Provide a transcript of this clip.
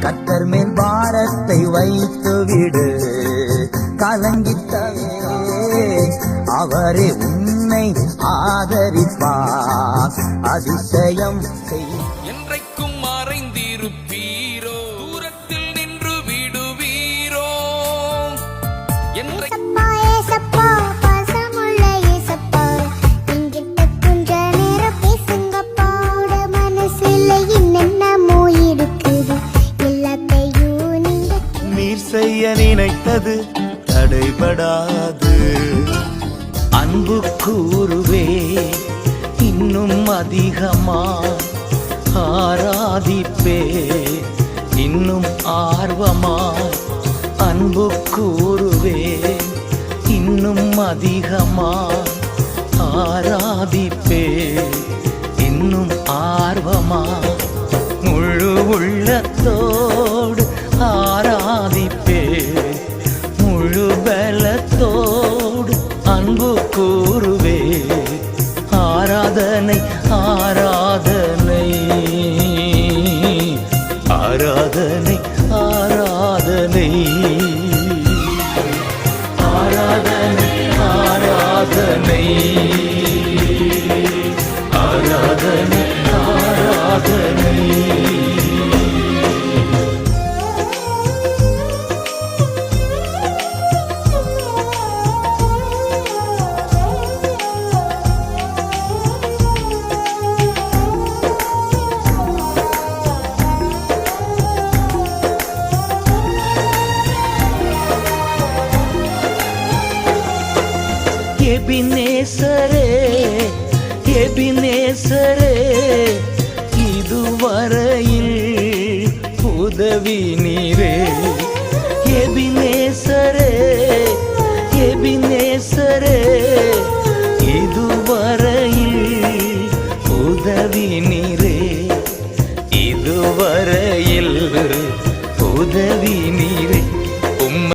கத்தர் மேல் பாரத்தை வைத்து விடு. கலங்கித்தவே அவரே உன்னை ஆதரிப்பார். அதிசயம் செய். நினைத்தது தடைபடாது. அன்பு கூறுவே இன்னும் அதிகமா ஆராதிப்பே. இன்னும் ஆர்வமா அன்பு கூறுவே இன்னும் அதிகமா ஆராதிப்பே. இன்னும் ஆர்வமா முழு உள்ளத்தோடு முழு பலத்தோடு அன்பு கூறுவே. ஆராதனை ஆராதனை. ஆராதனை ஆராதனை. ஆராதனை ஆராதனை. எபினேசரே எபினேசரே இதுவரையில் உதவி நீரே. எபினேசரே எபினேசரே இதுவரையில் உதவி நீரே. இதுவரையில் உதவி நீரே.